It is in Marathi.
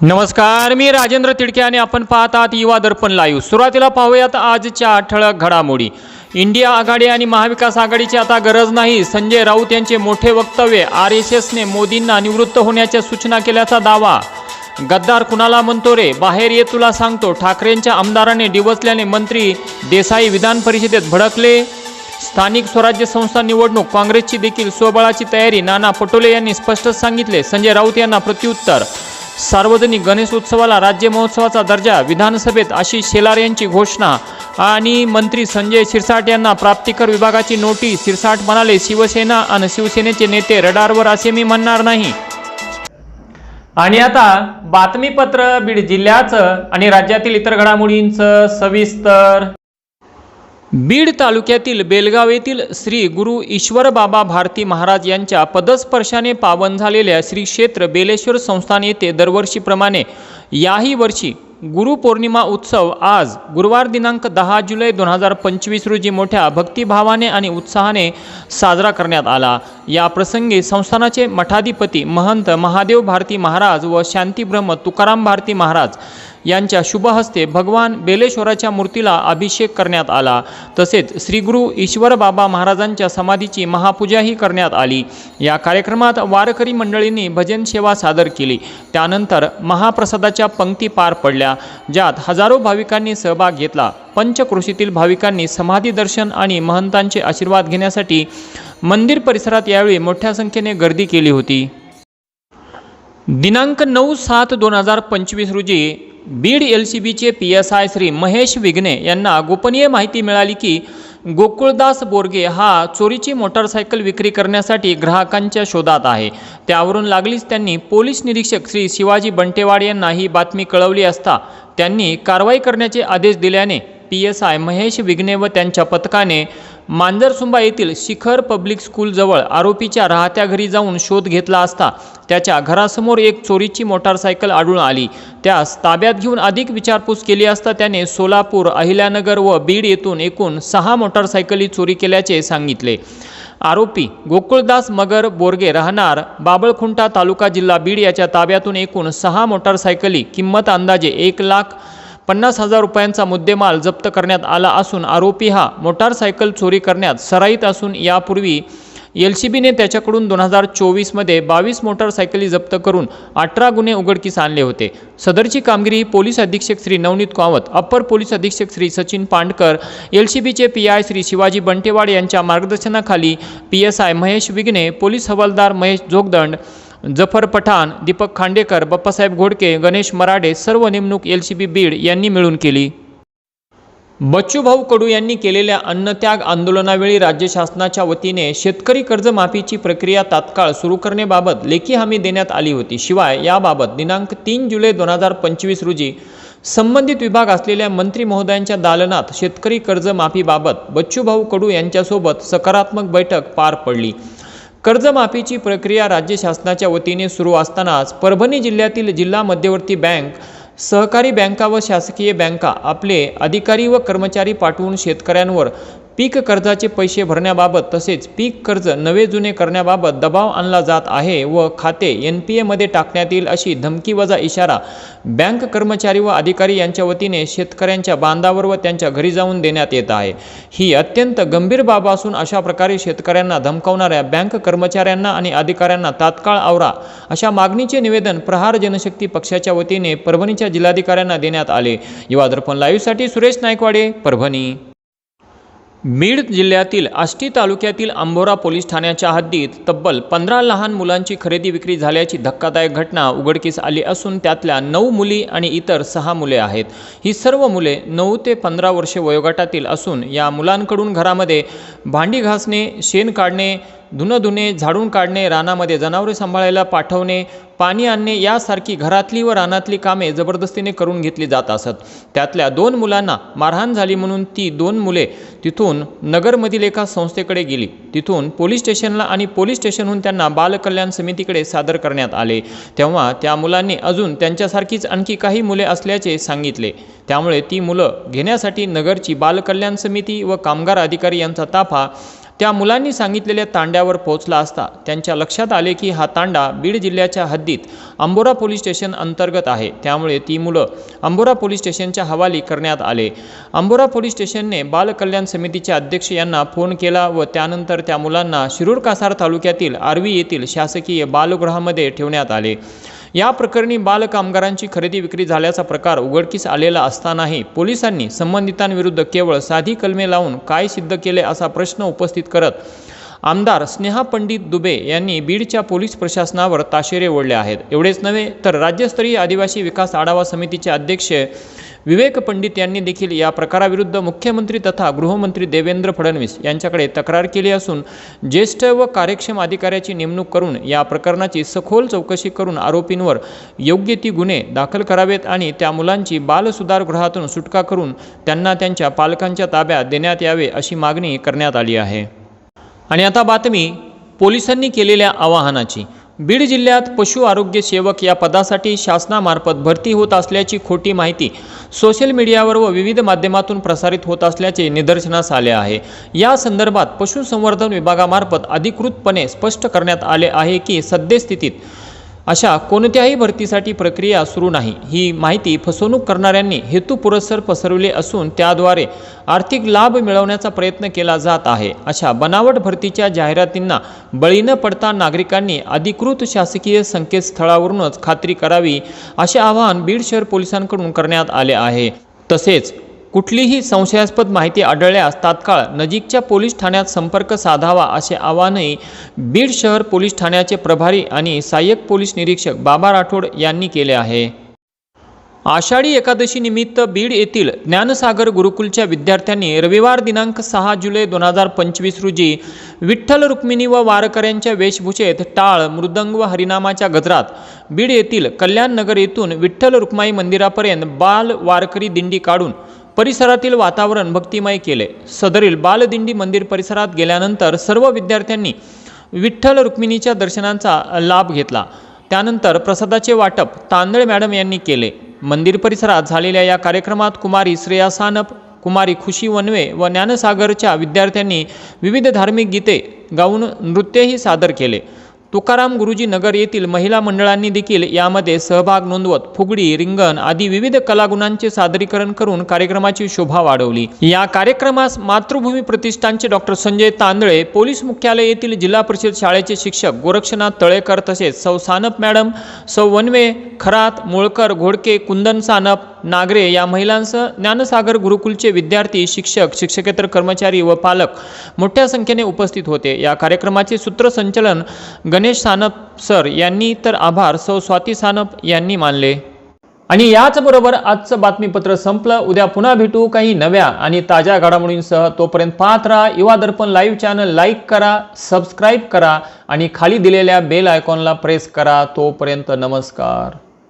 नमस्कार मी राजेंद्र तिडके आणि आपण पाहत आहात युवा दर्पण लाईव्ह सुरुवातीला पाहूयात आजच्या ठळक घडामोडी. इंडिया आघाडी आणि महाविकास आघाडीची आता गरज नाही. संजय राऊत यांचे मोठे वक्तव्य आर एस एसने मोदींना निवृत्त होण्याच्या सूचना केल्याचा दावा. गद्दार कुणाला म्हणतो रे? बाहेर ये तुला सांगतो. ठाकरेंच्या आमदाराने डिवचल्याने मंत्री देसाई विधान परिषदेत भडकले. स्थानिक स्वराज्य संस्था निवडणूक काँग्रेसची देखील स्वबळाची तयारी नाना पटोले यांनी स्पष्ट सांगितले. संजय राऊत यांना प्रत्युत्तर. सार्वजनिक गणेश उत्सवाला राज्य महोत्सवाचा दर्जा विधानसभेत आशिष शेलार यांची घोषणा आणि मंत्री संजय शिरसाट यांना प्राप्तिकर विभागाची नोटीस शिरसाट म्हणाले शिवसेना आणि शिवसेनेचे नेते रडारवर असे मी म्हणणार नाही. आणि आता बातमीपत्र बीड जिल्ह्याचं आणि राज्यातील इतर घडामोडींचं सविस्तर बीड तालुक्यातील बेलगाव येथील श्री गुरु ईश्वर बाबा भारती महाराज यांच्या पदस्पर्शाने पावन झालेल्या श्री क्षेत्र बेलेश्वर संस्थान येथे दरवर्षीप्रमाणे याही वर्षी गुरुपौर्णिमा उत्सव आज गुरुवार दिनांक दहा जुलै दोन हजार पंचवीस रोजी मोठ्या भक्तिभावाने आणि उत्साहाने साजरा करण्यात आला. या प्रसंगी संस्थानाचे मठाधिपती महंत महादेव भारती महाराज व शांतीब्रह्म तुकाराम भारती महाराज यांच्या शुभहस्ते भगवान बेलेश्वराच्या मूर्तीला अभिषेक करण्यात आला. तसेच श्रीगुरु ईश्वर बाबा महाराजांच्या समाधीची महापूजाही करण्यात आली. या कार्यक्रमात वारकरी मंडळींनी भजन सेवा सादर केली. त्यानंतर महाप्रसादाच्या पंक्ती पार पडल्या ज्यात हजारो भाविकांनी सहभाग घेतला. पंचकृषीतील भाविकांनी समाधी दर्शन आणि महंतांचे आशीर्वाद घेण्यासाठी मंदिर परिसरात यावेळी मोठ्या संख्येने गर्दी केली होती. दिनांक नऊ सात दोन हजार पंचवीस रोजी बीड एल सी बीचे P S I Shri Mahesh Vighne यांना गोपनीय माहिती मिळाली की गोकुळदास बोरगे हा चोरीची मोटारसायकल विक्री करण्यासाठी ग्राहकांच्या शोधात आहे. त्यावरून लागलीच त्यांनी पोलीस निरीक्षक श्री शिवाजी बंटेवाड यांना ही बातमी कळवली असता त्यांनी कारवाई करण्याचे आदेश दिल्याने P S I Mahesh Vighne व त्यांच्या पथकाने मांजरसुंबा येथील शिखर पब्लिक स्कूलजवळ आरोपीच्या राहत्या घरी जाऊन शोध घेतला असता त्याच्या घरासमोर एक चोरीची मोटारसायकल आढळून आली. त्यास ताब्यात घेऊन अधिक विचारपूस केली असता त्याने सोलापूर अहिल्यानगर व बीड येथून एकूण सहा मोटारसायकली चोरी केल्याचे सांगितले. आरोपी गोकुळदास मगर बोरगे राहणार बाबळखुंटा तालुका जिल्हा बीड याच्या ताब्यातून एकूण सहा मोटारसायकली किंमत अंदाजे एक लाख पन्नास हजार रुपयांचा मुद्देमाल जप्त करण्यात आला असून आरोपी हा मोटारसायकल चोरी करण्यात सराईत असून यापूर्वी एल सी बीने त्याच्याकडून दोन हजार चोवीसमध्ये बावीस मोटारसायकली जप्त करून अठरा गुन्हे उघडकीस आणले होते. सदरची कामगिरी पोलीस अधीक्षक श्री नवनीत कावत अप्पर पोलीस अधीक्षक श्री सचिन पांडकर एल सी बीचे पी आय श्री शिवाजी बंटेवाड यांच्या मार्गदर्शनाखाली P S I Mahesh Vighne police हवालदार महेश जोगदंड जफर पठाण दीपक खांडेकर बाप्पासाहेब घोडके गणेश मराडे सर्व नेमणूक एल सी बी बीड यांनी मिळून केली. बच्चूभाऊ कडू यांनी केलेल्या अन्नत्याग आंदोलनावेळी राज्य शासनाच्या वतीने शेतकरी कर्जमाफीची प्रक्रिया तात्काळ सुरू करण्याबाबत लेखी हमी देण्यात आली होती. शिवाय याबाबत दिनांक तीन जुलै दोन हजार पंचवीस रोजी संबंधित विभाग असलेल्या मंत्री महोदयांच्या दालनात शेतकरी कर्जमाफीबाबत बच्चूभाऊ कडू यांच्यासोबत सकारात्मक बैठक पार पडली. कर्जमाफीची प्रक्रिया राज्य शासनाच्या वतीने सुरू असतानाच परभणी जिल्ह्यातील जिल्हा मध्यवर्ती बँक सहकारी बँका व शासकीय बँका आपले अधिकारी व कर्मचारी पाठवून शेतकऱ्यांवर पीक कर्जाचे पैसे भरण्याबाबत तसेच पीक कर्ज नवे जुने करण्याबाबत दबाव आणला जात आहे व खाते एन पी एमध्ये टाकण्यात येईल अशी धमकी वजा इशारा बँक कर्मचारी व अधिकारी यांच्या वतीने शेतकऱ्यांच्या बांधावर व त्यांच्या घरी जाऊन देण्यात येत आहे. ही अत्यंत गंभीर बाब असून अशा प्रकारे शेतकऱ्यांना धमकावणाऱ्या बँक कर्मचाऱ्यांना आणि अधिकाऱ्यांना तात्काळ आवरा अशा मागणीचे निवेदन प्रहार जनशक्ती पक्षाच्या वतीने परभणीच्या जिल्हाधिकाऱ्यांना देण्यात आले. युवा दर्पण लाईव्हसाठी सुरेश नायकवाडे परभणी. बीड जिल्ह्यातील आष्टी तालुक्यातील अंबोरा पोलीस ठाण्याच्या हद्दीत तब्बल पंधरा लहान मुलांची खरेदी विक्री झाल्याची धक्कादायक घटना उघडकीस आली असून त्यातल्या नऊ मुली आणि इतर सहा मुले आहेत. ही सर्व मुले नऊ ते पंधरा वर्षे वयोगटातील असून या मुलांकडून घरामध्ये भांडी घासणे शेण काढणे धुणं धुणे झाडून काढणे रानामध्ये जनावरे सांभाळायला पाठवणे पाणी आणणे यासारखी घरातली व रानातली कामे जबरदस्तीने करून घेतली जात असत. त्यातल्या दोन मुलांना मारहाण झाली म्हणून ती दोन मुले तिथून नगरमधील एका संस्थेकडे गेली. तिथून पोलीस स्टेशनला आणि पोलीस स्टेशनहून त्यांना बालकल्याण समितीकडे सादर करण्यात आले. तेव्हा त्या मुलांनी अजून त्यांच्यासारखीच आणखी काही मुले असल्याचे सांगितले. त्यामुळे ती मुलं घेण्यासाठी नगरची बालकल्याण समिती व कामगार अधिकारी यांचा ताफा त्या मुलांनी सांगितलेल्या तांड्यावर पोहोचला असता त्यांच्या लक्षात आले की हा तांडा बीड जिल्ह्याच्या हद्दीत अंबोरा पोलीस स्टेशन अंतर्गत आहे. त्यामुळे ती मुलं अंबोरा पोलीस स्टेशनच्या हवाली करण्यात आले. अंबोरा पोलीस स्टेशनने बालकल्याण समितीचे अध्यक्ष यांना फोन केला व त्यानंतर त्या मुलांना शिरूर कासार तालुक्यातील आर्वी येथील शासकीय बालगृहामध्ये ठेवण्यात आले. या प्रकरणी बालकामगारांची खरेदी विक्री झाल्याचा प्रकार उघडकीस आलेला असतानाही पोलिसांनी संबंधितांविरुद्ध केवळ साधी कलमे लावून काय सिद्ध केले असा प्रश्न उपस्थित करत आमदार स्नेहा पंडित दुबे यांनी बीडच्या पोलीस प्रशासनावर ताशेरे ओढले आहेत. एवढेच नव्हे तर राज्यस्तरीय आदिवासी विकास आढावा समितीचे अध्यक्ष विवेक पंडित यांनी देखील या प्रकाराविरुद्ध मुख्यमंत्री तथा गृहमंत्री देवेंद्र फडणवीस यांच्याकडे तक्रार केली असून ज्येष्ठ व कार्यक्षम अधिकाऱ्याची नेमणूक करून या प्रकरणाची सखोल चौकशी करून आरोपींवर योग्य ती गुन्हे दाखल करावेत आणि त्या मुलांची बालसुधारगृहातून सुटका करून त्यांना त्यांच्या पालकांच्या ताब्यात देण्यात यावे अशी मागणी करण्यात आली आहे. आणि आता बातमी पोलिसांनी केलेल्या आवाहनाची. बीड जिल्ह्यात पशु आरोग्य सेवक या पदासाठी शासनामार्फत भरती होत असल्याची खोटी माहिती सोशल मीडियावर व विविध माध्यमातून प्रसारित होत असल्याचे निदर्शनास आले आहे. या संदर्भात पशुसंवर्धन विभागामार्फत अधिकृतपणे स्पष्ट करण्यात आले आहे की सद्यस्थितीत अशा कोणत्याही भरतीसाठी प्रक्रिया सुरू नाही. ही माहिती फसवणूक करणाऱ्यांनी हेतुपुरस्सर पसरविले असून त्याद्वारे आर्थिक लाभ मिळवण्याचा प्रयत्न केला जात आहे. अशा बनावट भरतीच्या जाहिरातींना बळी न पडता नागरिकांनी अधिकृत शासकीय संकेतस्थळावरूनच खात्री करावी असे आवाहन बीड शहर पोलिसांकडून करण्यात आले आहे. तसेच कुठलीही संशयास्पद माहिती आढळल्यास तात्काळ नजीकच्या पोलीस ठाण्यात संपर्क साधावा असे आवाहनही बीड शहर पोलीस ठाण्याचे प्रभारी आणि सहाय्यक पोलीस निरीक्षक बाबा राठोड यांनी केले आहे. आषाढी एकादशीनिमित्त बीड येथील ज्ञानसागर गुरुकुलच्या विद्यार्थ्यांनी रविवार दिनांक सहा जुलै दोन हजार पंचवीस रोजी विठ्ठल रुक्मिणी व वारकऱ्यांच्या वेशभूषेत टाळ मृदंग व हरिनामाच्या गजरात बीड येथील कल्याण नगर येथून विठ्ठल रुक्माई मंदिरापर्यंत बाल वारकरी दिंडी काढून परिसरातील वातावरण भक्तिमय केले. सदरील बालदिंडी मंदिर परिसरात गेल्यानंतर सर्व विद्यार्थ्यांनी विठ्ठल रुक्मिणीच्या दर्शनांचा लाभ घेतला. त्यानंतर प्रसादाचे वाटप तांदळ मॅडम यांनी केले. मंदिर परिसरात झालेल्या या कार्यक्रमात कुमारी श्रेया सानप कुमारी खुशी वनवे व ज्ञानसागरच्या विद्यार्थ्यांनी विविध धार्मिक गीते गाऊन नृत्यही सादर केले. तुकाराम गुरुजी नगर येथील महिला मंडळांनी देखील यामध्ये सहभाग नोंदवत फुगडी रिंगण आदी विविध कलागुणांचे सादरीकरण करून कार्यक्रमाची शोभा वाढवली. या कार्यक्रमास मातृभूमी प्रतिष्ठानचे डॉक्टर संजय तांदळे पोलीस मुख्यालय येथील जिल्हा परिषद शाळेचे शिक्षक गोरक्षनाथ तळेकर तसेच सौ सानप मॅडम सौ वनवे खरात मोळकर घोडके कुंदन सानप नागरे या महिलांसह ज्ञानसागर गुरुकुलचे विद्यार्थी शिक्षक शिक्षकेतर कर्मचारी व पालक मोठ्या संख्येने उपस्थित होते. या कार्यक्रमाचे सूत्रसंचलन गणेश सानप सर यांनी तर आभार सौ स्वाती सानप यांनी मानले. आणि याचबरोबर आजचं बातमीपत्र संपलं. उद्या पुन्हा भेटू काही नव्या आणि ताज्या घडामोडींसह. तोपर्यंत पाहत राहा Yuva Darpan live channel. Like करा सबस्क्राईब करा आणि खाली दिलेल्या बेल आयकॉनला प्रेस करा. तोपर्यंत नमस्कार.